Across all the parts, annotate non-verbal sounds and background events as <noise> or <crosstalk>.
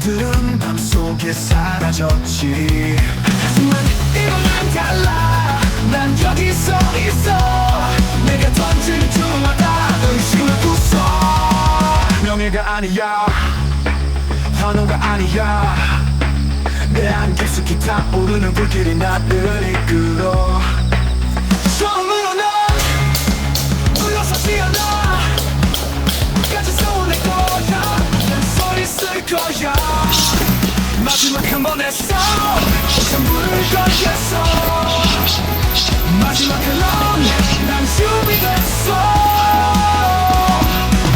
친구들은 밤속에 사라졌지. 하지만 난 달라. 난 여기 서 있어. 내가 던진 두마다 의심을 부숴 명예가 아니야. 단어가 아니야. 내 안개 깊이 타오르는 불길이 나를 이끌어. 처음으로 난 불러서 뛰어나 있을 거야. 마지막 한 번의 싸움 전부를 걸겠어. 마지막 한런난 준비됐어.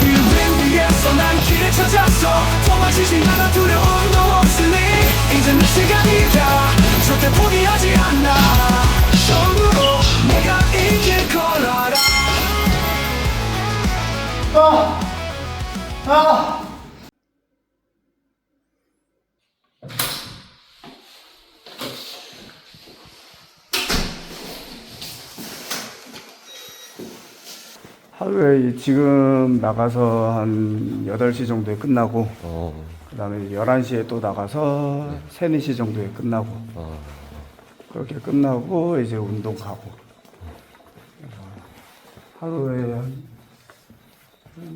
뷰빈 위에서 난 길을 찾았어 도망치지 않아 두려움도 없으니 이제 내 시간이다. 절대 포기하지 않아. 처음으로 내가 이길 걸 알아 하루에 지금 나가서 한 8시 정도에 끝나고 어, 그다음에 11시에 또 나가서 3, 4시 정도에 끝나고 어, 그렇게 끝나고 이제 운동 가고. 하루에 한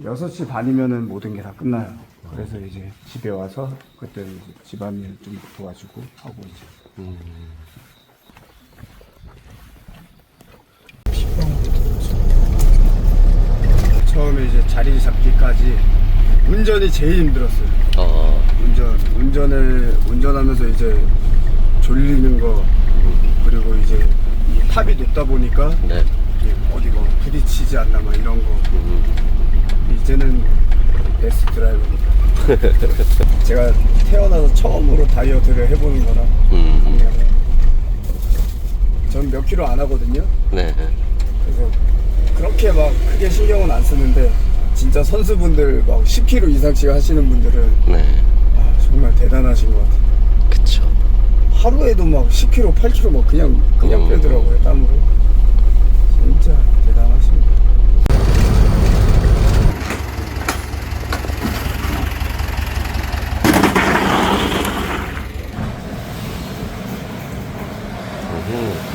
6시 반이면은 모든 게 다 끝나요. 그래서 이제 집에 와서 그때 집안일 좀 도와주고 하고 이제 처음에 이제 자리 잡기까지 운전이 제일 힘들었어요. 어, 운전 운전을 운전하면서 이제 졸리는 거 그리고 이제 이 탑이 높다 보니까 네. 이게 어디 뭐 부딪히지 않나 막 이런 거 이제는 베스트 드라이버입니다. <laughs> 제가 태어나서 처음으로 다이어트를 해보는 거라 음, 전 몇 킬로 안 하거든요. 네. 그래서 그렇게 막 크게 신경은 안 쓰는데 진짜 선수분들 막 10kg 이상씩 하시는 분들은 네. 아, 정말 대단하신 것 같아요. 그쵸. 하루에도 막 10kg, 8kg 막 그냥 그냥 음. 빼더라고요 땀으로. 진짜 대단하십니다. 음,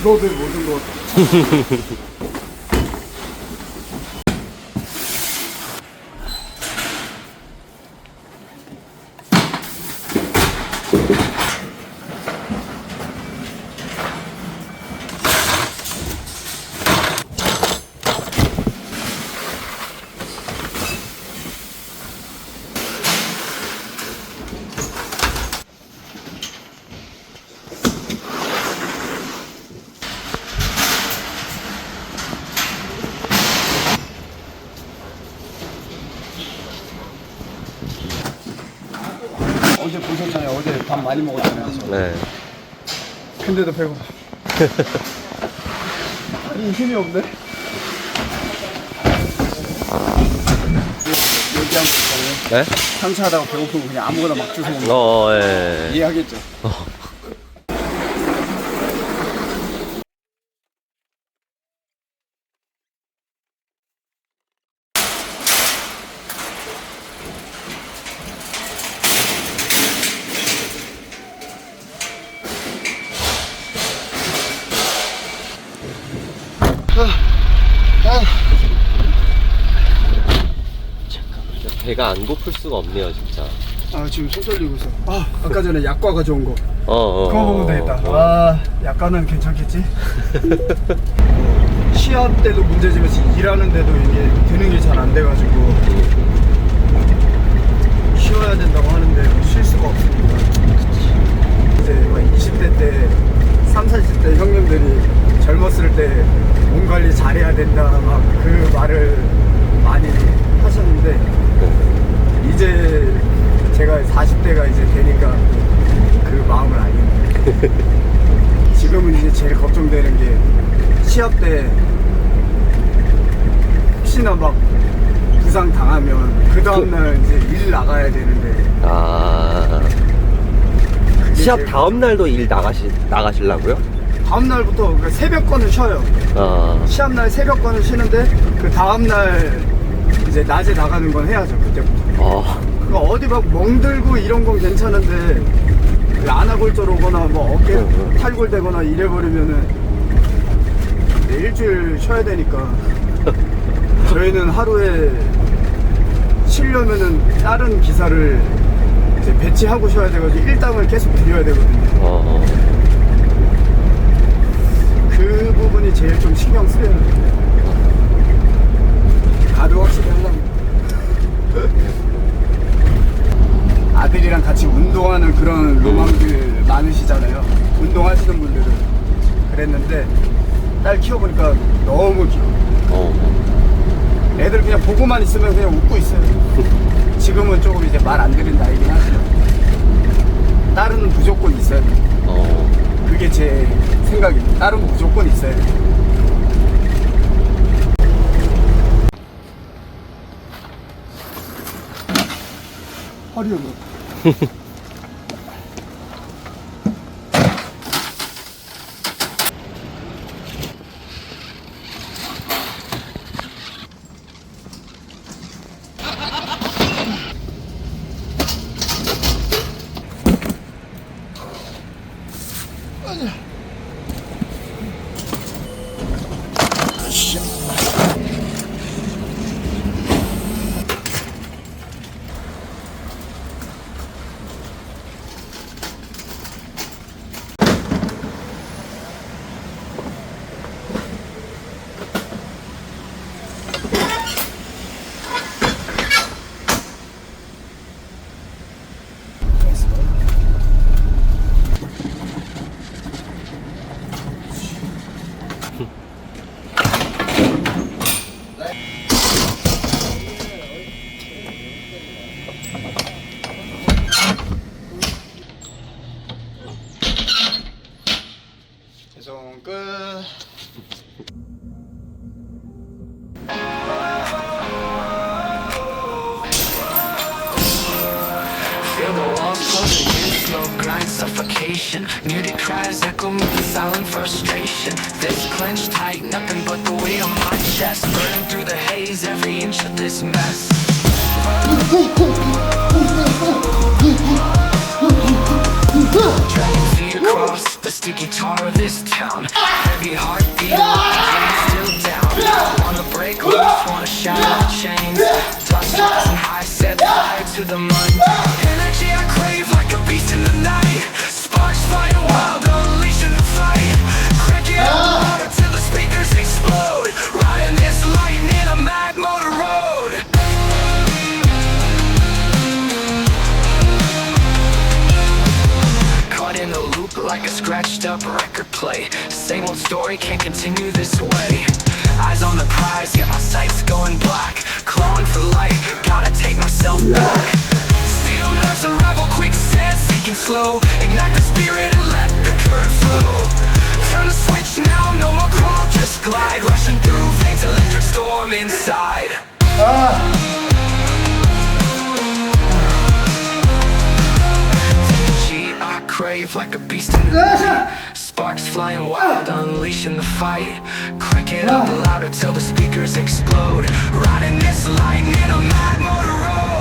직업의 모든 것. 어제 보셨잖아요. 어제 밥 많이 먹었잖아요. 저. 네. 근데도 배고파. <laughs> 아니 힘이 없네. 얘기한 거 있잖아요. 네? 상차하다가 배고프면 그냥 아무거나 막 주워 먹는 거. 어, 예. 이해하겠죠? 배가 안 고플 수가 없네요, 진짜. 아 지금 손 떨리고 있어. 아 아까 전에 약과 가져온 거. 어, 어. 그거 먹으면 되겠다. 어. 아 약과는 괜찮겠지? <laughs> 시합 때도 문제지만 일하는데도 이게 되는 게 잘 안 돼가지고 쉬어야 된다고 하는데 쉴 수가 없으니까 이제 막 20대 때 3, 40대 형님들이 젊었을 때 몸 관리 잘해야 된다 막 그 말을 많이 하셨는데 이제 제가 40대가 이제 되니까 그 마음을 알겠네 지금 <laughs> 지금은 이제 제일 걱정되는 게 시합 때 혹시나 막 부상 당하면 그 다음날 이제 일 나가야 되는데 아. 시합 다음 날도 일 나가시 나가시려고요? 다음 날부터 그러니까 새벽거는 쉬어요. 아. 시합 날 새벽거는 쉬는데 그 다음 날 이제 낮에 나가는 건 해야죠 그때부터. 어. 그러니까 어디 막 멍들고 이런 건 괜찮은데 그 안아골절 오거나 뭐 어깨 어, 어. 탈골되거나 이래버리면은 네, 일주일 쉬어야 되니까 <laughs> 저희는 하루에 쉬려면은 다른 기사를 이제 배치하고 쉬어야 되거든요 일당을 계속 드려야 되거든요 어. 그 부분이 제일 좀 신경 쓰여요 가도 확실히 하려면 아들이랑 같이 운동하는 그런 로망들 많으시잖아요. 운동하시는 분들은 그랬는데 딸 키워보니까 너무 귀여워. 어. 애들 그냥 보고만 있으면 그냥 웃고 있어요. 지금은 조금 이제 말 안 들은 나이긴 하지만. 딸은 무조건 있어야 돼. 어. 그게 제 생각입니다. 딸은 무조건 있어야 돼 허리 뭐죄 the walls closing in, slow grind, suffocation. Muted cries echo me with silent frustration. This clenched tight, nothing but the weight on my chest. Burning through the haze, every inch of this mess. Dragging feet across the sticky tar of this town. Heavy heartbeat, down Wanna break loose, wanna shatter the chains. Dust rising high, set fire to the mud Energy I crave like a beast in the night. Sparks flying wild, unleashing the fight. Crank it up ah. louder till the speakers explode. Riding this lightning, a mad motor road. Caught in a loop like a scratched up record play. Same old story, can't continue this way Eyes on the prize, yeah my sights going black. Clawing for light, gotta take myself back. Steel nerves unravel quicksand, sinking slow. Ignite the spirit and let the current flow. Turn the switch now, no more crawl, just glide. Rushing through veins, electric storm inside. Energy I crave like a beast in the night Sparks flying wild, unleashing the fight. Crank it up uh. louder till the speakers explode. Riding this lightning, a mad motor road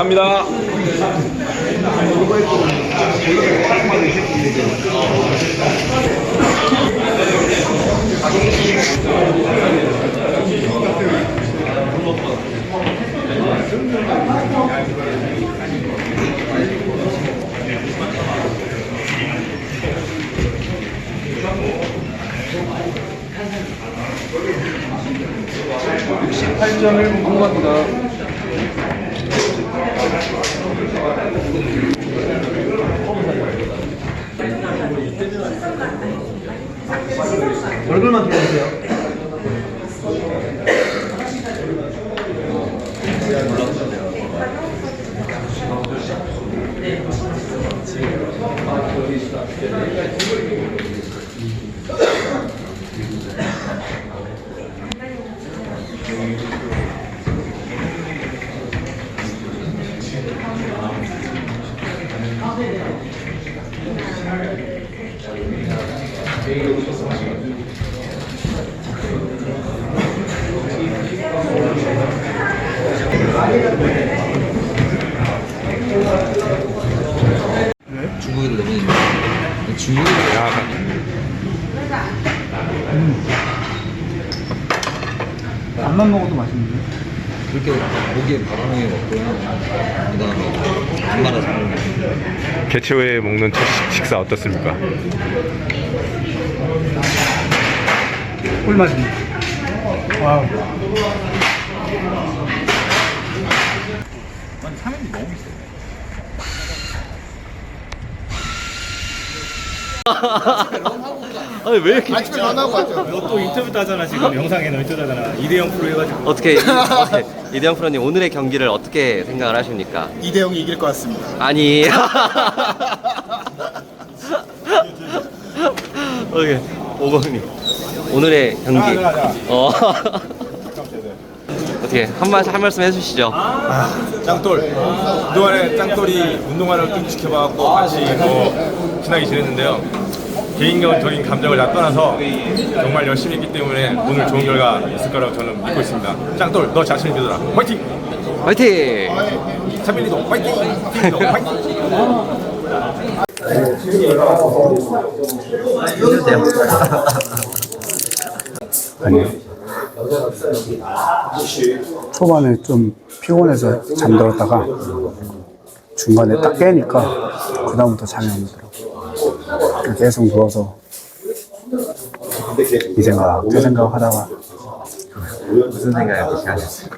갑니다. 팔 점을 궁금합니다. 얼굴만 들어주세요. 중국에도 너무 있네. 중국에도 야. 밥만 먹어도 맛있는데. 그렇게 고기에 바람이 먹고요. 그 다음에 안 말아서 먹는 거. 개최 후에 먹는 첫 식- 식사 어떻습니까? 꿀맛입니다. 와우. <laughs> 아니 왜 이렇게 또 인터뷰 따잖아 지금 영상에 너 인터뷰 따잖아 이대형 프로 해가지고 어떻게 이- <laughs> 어떻게 이대영 프로님 오늘의 경기를 어떻게 생각을 하십니까? 2대 0이 이길 것 같습니다. 아니. <laughs> 오케이 오공님 오늘의 경기. 어. <laughs> 어떻게 한 말씀 한 말씀 해주시죠. 짱돌 그동안에 짱돌이 운동화를 쭉 지켜봐갖고 같이 뭐 친하게 지냈는데요 개인적인 감정을 다 떠나서 정말 열심히 했기 때문에 오늘 좋은 결과 있을 거라고 저는 믿고 있습니다 짱돌 너 자신을 믿어라 화이팅! 화이팅! 차빌리도 화이팅! 차빌리도 화이팅! 아니요. 초반에 좀 피곤해서 잠들었다가 중간에 딱 깨니까 그다음부터 잠이 안 오더라고. 계속 누워서 이 생각, 저 생각 하다가 무슨 생각을 하셨어요?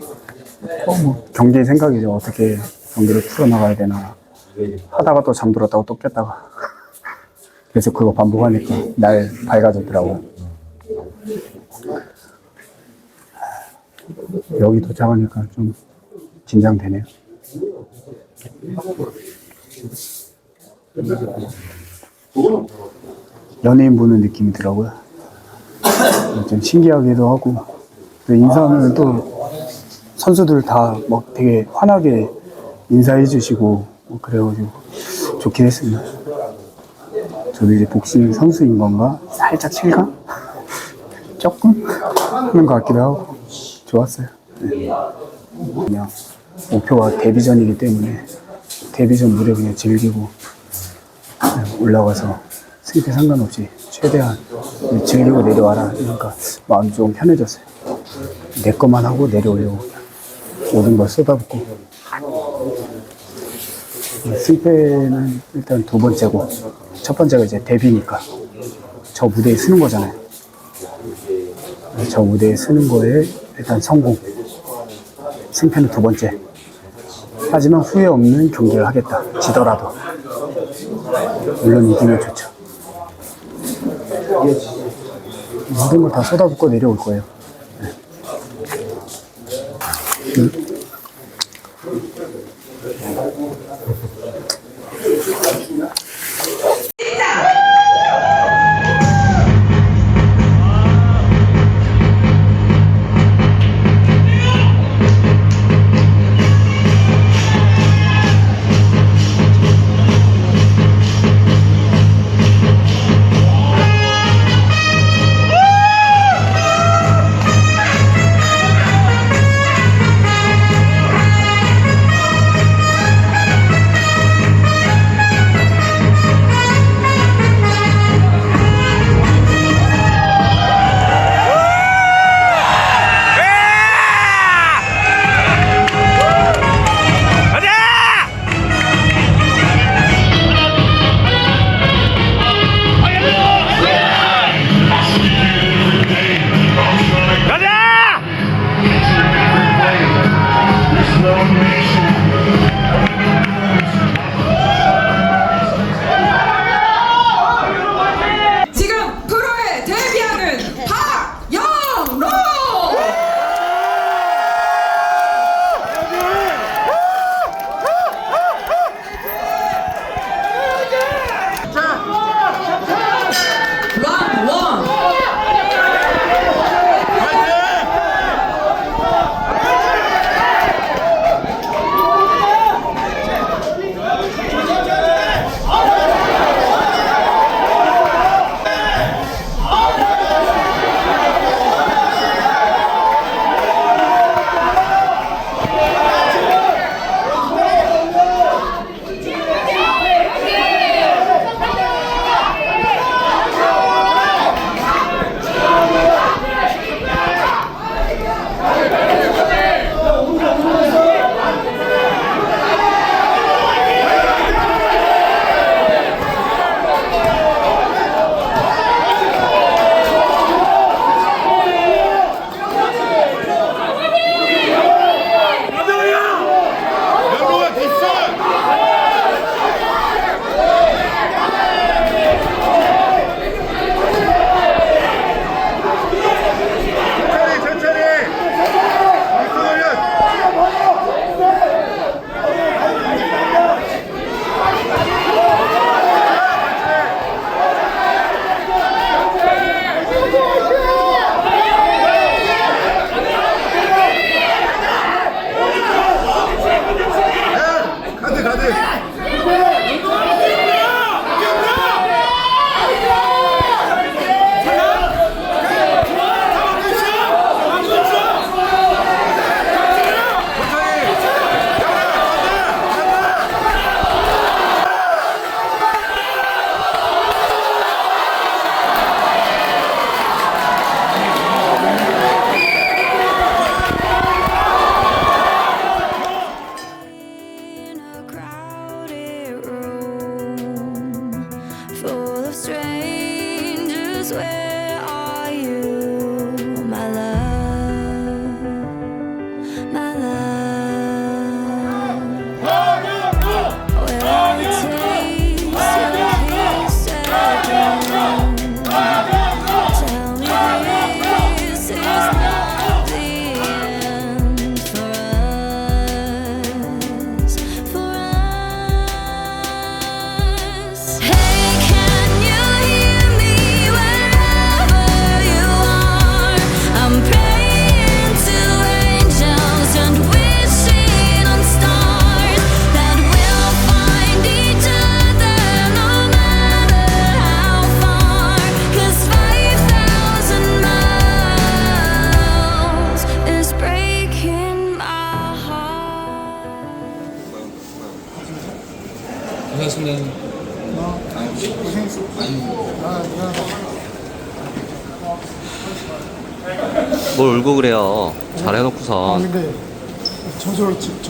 어, 뭐 경기 생각이죠. 어떻게 경기를 풀어나가야 되나 하다가 또 잠들었다가 또 깼다가 <laughs> 계속 그거 반복하니까 날 밝아졌더라고. 여기 도착하니까 좀 긴장되네요. 연예인 보는 느낌이 더라고요. 좀 신기하기도 하고 또 인사하면 또 선수들 다 막 되게 환하게 인사해 주시고 뭐 그래가지고 좋긴 했습니다. 저도 이제 복싱 선수인 건가? 살짝 실감? <laughs> 조금? 하는 것 같기도 하고 좋았어요. 네. 그냥 목표가 데뷔전이기 때문에 데뷔전 무대 그냥 즐기고 올라가서 승패 상관없이 최대한 즐기고 내려와라 그러니까 마음 좀 편해졌어요. 내 것만 하고 내려오려고 모든 걸 쏟아붓고 승패는 일단 두 번째고 첫 번째가 이제 데뷔니까 저 무대에 쓰는 거잖아요. 저 무대에 쓰는 거에 일단 성공. 승패는 두 번째. 하지만 후회 없는 경기를 하겠다. 지더라도. 물론 이기면 좋죠. 모든 걸 다 쏟아붓고 내려올 거예요.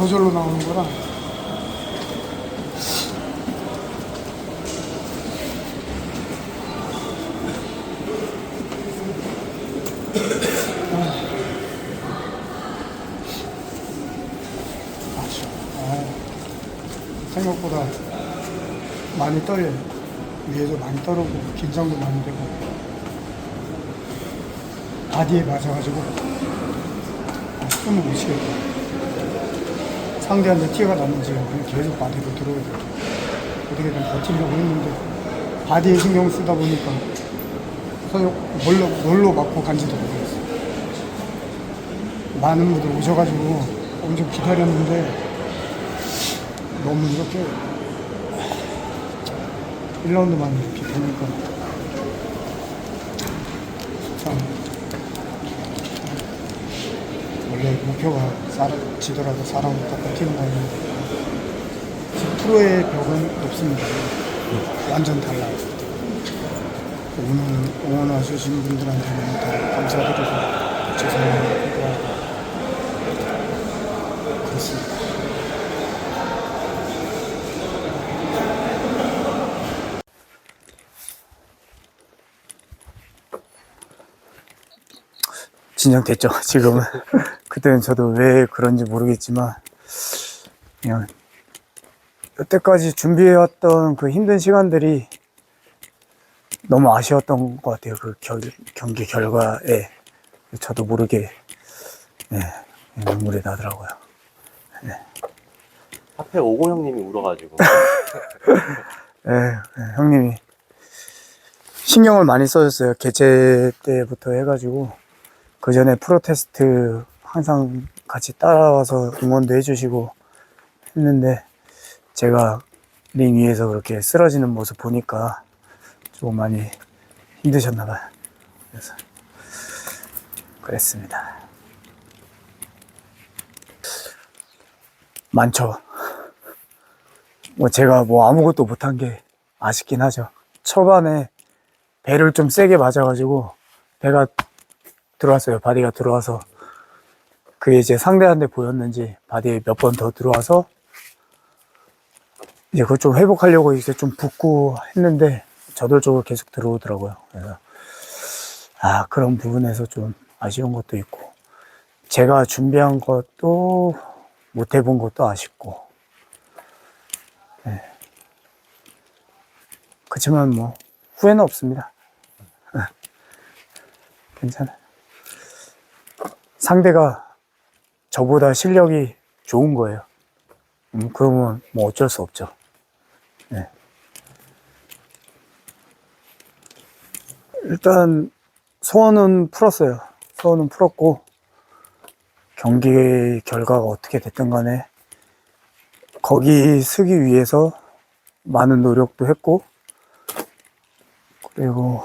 저절 저절로 나오는 거라 아쉬워. 아, 생각보다 많이 떨려요. 위에도 많이 떨고 긴장도 많이 되고 바디에 맞아가지고 아, 숨을 못 쉬겠다. 상대한테 티가 났는지 계속 바디로 들어야 돼. 어떻게든 버티려고 했는데 바디에 신경 쓰다 보니까 서로 뭘로, 뭘로 맞고 간지도 모르겠어. 많은 분들 오셔가지고 엄청 기다렸는데 너무 이렇게 1라운드만 이렇게 되니까 속 원래 목표가 사람, 지더라도 딱 버티는 거였는데 지금 프로의 벽은 높습니다. 완전 달라요. 오늘 응원해 주신 분들한테는 다 감사드리고 하고 그렇습니다. 진정됐죠 지금은 <laughs> 그때는 저도 왜 그런지 모르겠지만 그냥 여태까지 준비해왔던 그 힘든 시간들이 너무 아쉬웠던 것 같아요. 그 결, 경기 결과에 저도 모르게 네, 눈물이 나더라고요. 하필 오고 형님이 울어가지고. 네, <laughs> 네, 형님이 신경을 많이 써줬어요. 개최 때부터 해가지고 그 전에 프로테스트 항상 같이 따라와서 응원도 해주시고 했는데 제가 링 위에서 그렇게 쓰러지는 모습 보니까 조금 많이 힘드셨나 봐요. 그래서 그랬습니다. 많죠. 뭐 제가 뭐 아무것도 못한 게 아쉽긴 하죠. 초반에 배를 좀 세게 맞아가지고 배가 들어왔어요. 바디가 들어와서 그게 이제 상대한테 보였는지 바디에 몇 번 더 들어와서 이제 그걸 좀 회복하려고 이제 좀 붓고 했는데 저돌적으로 계속 들어오더라고요. 그래서 아 그런 부분에서 좀 아쉬운 것도 있고 제가 준비한 것도 못 해본 것도 아쉽고 네. 그렇지만 뭐 후회는 없습니다. <laughs> 괜찮아요. 상대가 저보다 실력이 좋은 거예요. 음, 그러면 뭐 어쩔 수 없죠. 네. 일단 소원은 풀었어요. 소원은 풀었고 경기 결과가 어떻게 됐든 간에 거기 서기 위해서 많은 노력도 했고 그리고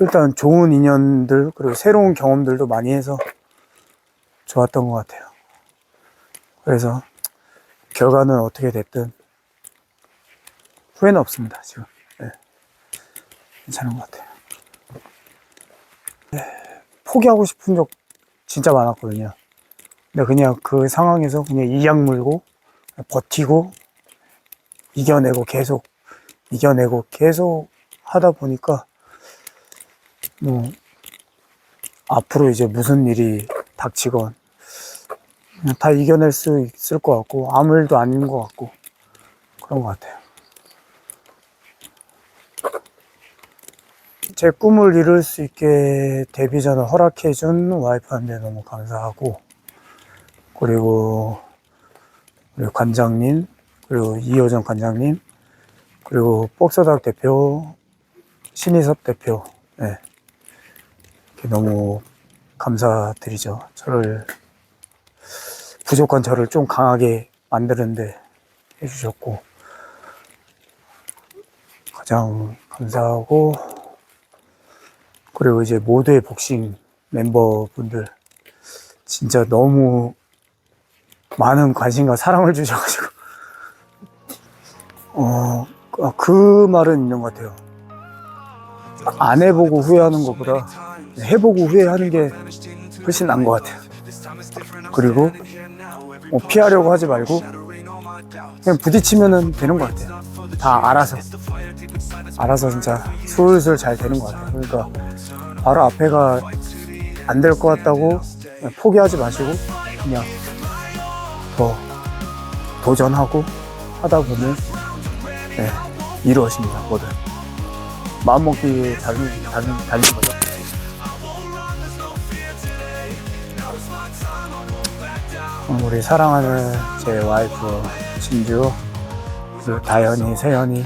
일단 좋은 인연들 그리고 새로운 경험들도 많이 해서 좋았던 것 같아요. 그래서 결과는 어떻게 됐든 후회는 없습니다. 지금 네. 괜찮은 것 같아요. 네, 포기하고 싶은 적 진짜 많았거든요. 근데 그냥 그 상황에서 그냥 이악 물고 버티고 이겨내고 계속 이겨내고 계속 하다 보니까 뭐 앞으로 이제 무슨 일이 닥치건 다 이겨낼 수 있을 것 같고 아무 일도 아닌 것 같고 그런 것 같아요. 제 꿈을 이룰 수 있게 데뷔전을 허락해준 와이프한테 너무 감사하고 그리고 우리 관장님 그리고 이호정 관장님 그리고 복서닥 대표 신희섭 대표 네. 너무 감사드리죠. 저를 부족한 저를 좀 강하게 만드는데 해주셨고 가장 감사하고 그리고 이제 모두의 복싱 멤버분들 진짜 너무 많은 관심과 사랑을 주셔가지고 어 그, 그 말은 있는 것 같아요. 안 해보고 후회하는 것보다 해보고 후회하는 게 훨씬 나은 것 같아요. 그리고 뭐 피하려고 하지 말고 그냥 부딪히면은 되는 것 같아요. 다 알아서. 알아서 진짜 술술 잘 되는 것 같아요. 그러니까 바로 앞에가 안 될 것 같다고 포기하지 마시고 그냥 더 도전하고 하다 보면 네, 이루어집니다. 뭐든 마음먹기 달린, 달린, 달린 거죠. 우리 사랑하는 제 와이프 진주 그리고 다현이, 세현이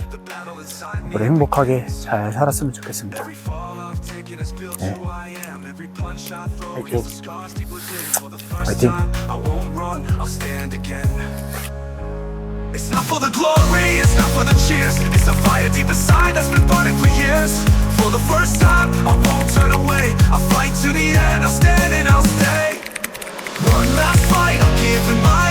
우리 행복하게 잘 살았으면 좋겠습니다. 네. 화이팅. 화이팅. It's not for the glory, it's not for the cheers. It's a fire deep inside that's been burning for years. For the first time, I won't turn away. I'll fight to the end, I'll stand and I'll stay. One last fight, I'm giving my